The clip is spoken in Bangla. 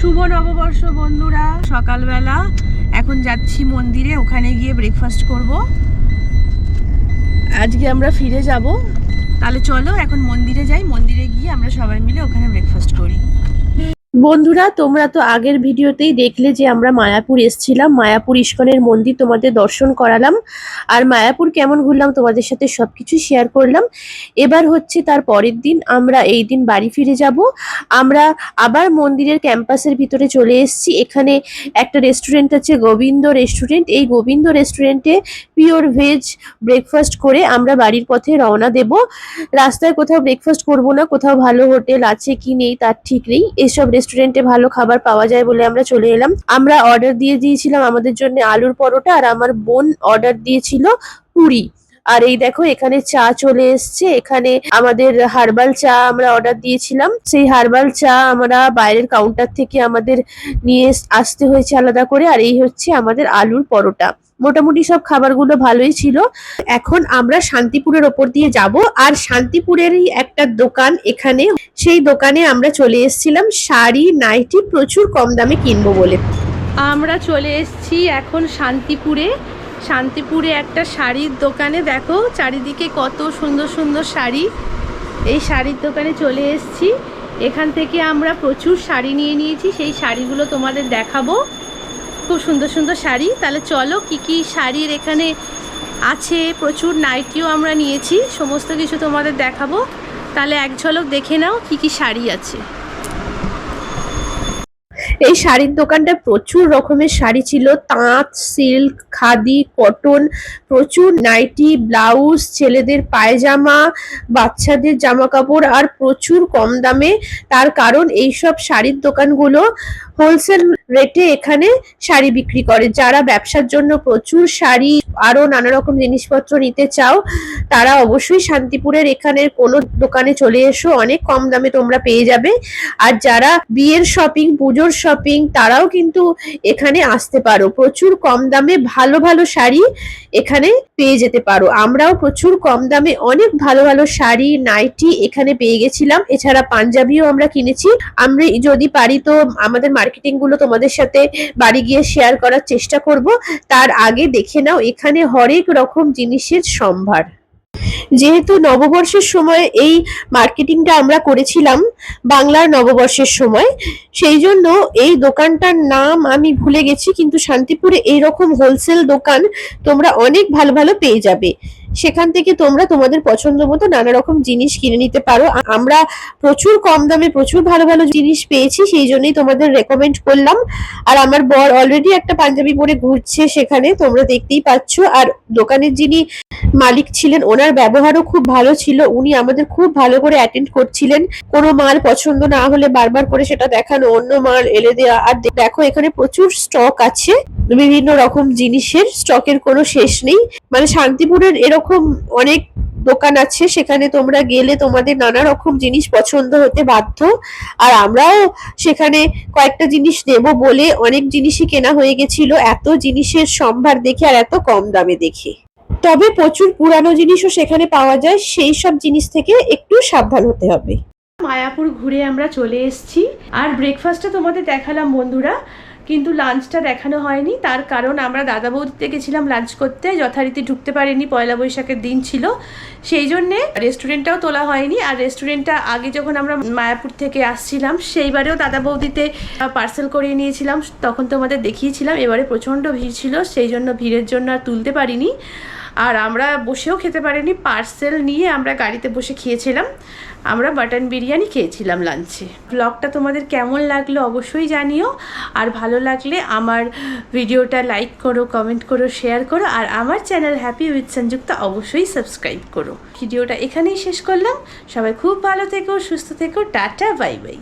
শুভ নববর্ষ, বন্ধুরা। সকালবেলা এখন যাচ্ছি মন্দিরে, ওখানে গিয়ে ব্রেকফাস্ট করব। আজকে আমরা ফিরে যাব। তাহলে চলো, এখন মন্দিরে যাই। মন্দিরে গিয়ে আমরা সবাই মিলে ওখানে ব্রেকফাস্ট করি। বন্ধুরা, তোমরা তো আগের ভিডিওতেই দেখলে যে আমরা মায়াপুর এসছিলাম। মায়াপুর ইস্কনের মন্দির তোমাদের দর্শন করালাম। আর মায়াপুর কেমন ঘুরলাম তোমাদের সাথে সবকিছু শেয়ার করলাম। এবার হচ্ছে তার পরের দিন, আমরা এই দিন বাড়ি ফিরে যাব। আমরা আবার মন্দিরের ক্যাম্পাসের ভিতরে চলে এসেছি। এখানে একটা রেস্টুরেন্ট আছে, গোবিন্দ রেস্টুরেন্ট এই গোবিন্দ রেস্টুরেন্টে পিওর ভেজ ব্রেকফাস্ট করে আমরা বাড়ির পথে রওনা দেব। রাস্তায় কোথাও ব্রেকফাস্ট করব না, কোথাও ভালো হোটেল আছে কি নেই তার ঠিক নেই। এসব রেস্টুরেন্টে ভালো খাবার পাওয়া যায় বলে আমরা চলে এলাম। আমরা অর্ডার দিয়ে দিয়েছিলাম আমাদের জন্য আলুর পরোটা আর আমার বোন অর্ডার দিয়েছিল পুরি। আর এই দেখো, এখানে চা চলে এসছে। এখানে আমাদের হার্বাল চা আমরা অর্ডার দিয়েছিলাম। সেই হার্বাল চা আমরা বাইরের কাউন্টার থেকে আমাদের নিয়ে আসতে হয়েছে আলাদা করে। আর এই হচ্ছে আমাদের আলুর পরোটা। মোটামুটি সব খাবারগুলো ভালোই ছিল। এখন আমরা শান্তিপুরের ওপর দিয়ে যাব। আর শান্তিপুরেরই একটা দোকান এখানে, সেই দোকানে আমরা চলে এসেছিলাম। শাড়ি, নাইটি প্রচুর কম দামে কিনবো বলে। আমরা চলে এসেছি এখন শান্তিপুরে। শান্তিপুরে একটা শাড়ির দোকানে। দেখো চারিদিকে কত সুন্দর সুন্দর শাড়ি। এই শাড়ির দোকানে চলে এসেছি। এখান থেকে আমরা প্রচুর শাড়ি নিয়ে নিয়েছি। সেই শাড়িগুলো তোমাদের দেখাবো। খুব সুন্দর সুন্দর শাড়ি। তাহলে চলো কি কি শাড়ির এখানে আছে? প্রচুর নাইটিও আমরা নিয়েছি। সমস্ত কিছু তোমাদের দেখাবো। তাহলে এক ঝলক দেখে নাও কি কি শাড়ি আছে। এই শাড়ির দোকানটা প্রচুর রকমের শাড়ি ছিল। তাঁত, সিল্ক, খাদি, কটন, প্রচুর নাইটি, ব্লাউজ, ছেলেদের পায়জামা, বাচ্চাদের জামা কাপড় আর প্রচুর কম দামে। তার কারণ এইসব শাড়ির দোকানগুলো হোলসেল রেটে এখানে শাড়ি বিক্রি করে। যারা ব্যবসার জন্য প্রচুর শাড়ি আরও নানা রকম জিনিসপত্র নিতে চাও, তারা অবশ্যই শান্তিপুরের এখানের কোনো দোকানে চলে এসো, অনেক কম দামে তোমরা পেয়ে যাবে। আর যারা বিয়ের শপিং পুজোর শপিং তারাও কিন্তু এখানে আসতে পারো। প্রচুর কম দামে ভালো ভালো শাড়ি এখানে পেয়ে যেতে পারো। আমরাও প্রচুর কম দামে অনেক ভালো ভালো শাড়ি, নাইটি এখানে পেয়ে গেছিলাম। এছাড়া পাঞ্জাবিও আমরা কিনেছি। আমরা যদি পারি তো আমাদের মার্কেটিং গুলো তোমাদের সাথে বাড়ি গিয়ে শেয়ার করার চেষ্টা করব। তার আগে দেখে নাও, এখানে হরেক রকম জিনিসের সম্ভার। যেহেতু নববর্ষের সময় এই মার্কেটিংটা আমরা করেছিলাম, বাংলার নববর্ষের সময়, সেই জন্য এই দোকানটার নাম আমি ভুলে গেছি, কিন্তু শান্তিপুরে এইরকম হোলসেল দোকান তোমরা অনেক ভালো ভালো পেয়ে যাবে। সেখান থেকে তোমরা তোমাদের পছন্দ মতো নানা রকম জিনিস কিনে নিতে পারো। আমরা প্রচুর কম দামে প্রচুর ভালো ভালো জিনিস পেয়েছি, সেই জন্যই তোমাদের রেকমেন্ড করলাম। আর আমার বর অলরেডি একটা পাঞ্জাবি পরে ঘুরছে সেখানে, তোমরা দেখতেই পাচ্ছ। আর দোকানের যিনি মালিক ছিলেন, ওনার ব্যবহারও খুব ভালো ছিল। উনি আমাদের খুব ভালো করে অ্যাটেন্ড করছিলেন। কোনো মাল পছন্দ না হলে বারবার করে সেটা দেখানো, অন্য মাল এলে দেওয়া আর দেখো, এখানে প্রচুর স্টক আছে। বিভিন্ন রকম জিনিসের স্টকের কোনো শেষ নেই। মানে শান্তিপুরের এরকম অনেক দোকান আছে, সেখানে তোমরা গেলে তোমাদের নানা রকম জিনিস পছন্দ হতে বাধ্য। আর আমরাও সেখানে কয়েকটা জিনিস নেব বলে অনেক জিনিসই কেনা হয়ে গেছিল, এত জিনিসের সম্ভার দেখে আর এত কম দামে দেখে। তবে প্রচুর পুরানো জিনিসও সেখানে পাওয়া যায়, সেই সব জিনিস থেকে একটু সাবধান হতে হবে। মায়াপুর ঘুরে আমরা চলে এসেছি। আর ব্রেকফাস্টটা তোমাদের দেখালাম বন্ধুরা। কিন্তু লাঞ্চটা দেখানো হয়নি। তার কারণ আমরা দাদা বৌদিতে গেছিলাম লাঞ্চ করতে। যথারীতি ঢুকতে পারিনি, পয়লা বৈশাখের দিন ছিল। সেই জন্যে রেস্টুরেন্টটাও তোলা হয়নি। আর রেস্টুরেন্টটা আগে যখন আমরা মায়াপুর থেকে আসছিলাম, সেইবারেও দাদা বৌদিতে পার্সেল করিয়ে নিয়েছিলাম। তখন তোমাদের দেখিয়েছিলাম। এবারে প্রচণ্ড ভিড় ছিল। সেই জন্য ভিড়ের জন্য আর তুলতে পারিনি। আর আমরা বসেও খেতে পারিনি পার্সেল নিয়ে আমরা গাড়িতে বসে খেয়েছিলাম। আমরা বাটন বিরিয়ানি খেয়েছিলাম লাঞ্চে ব্লগটা তোমাদের কেমন লাগল অবশ্যই জানিও, আর ভালো লাগলে আমার ভিডিওটা লাইক করো কমেন্ট করো শেয়ার করো, আর আমার চ্যানেল হ্যাপি উইথ সংযুক্তা অবশ্যই সাবস্ক্রাইব করো। ভিডিওটা এখানেই শেষ করলাম। সবাই খুব ভালো থেকো, সুস্থ থেকো, টাটা বাই বাই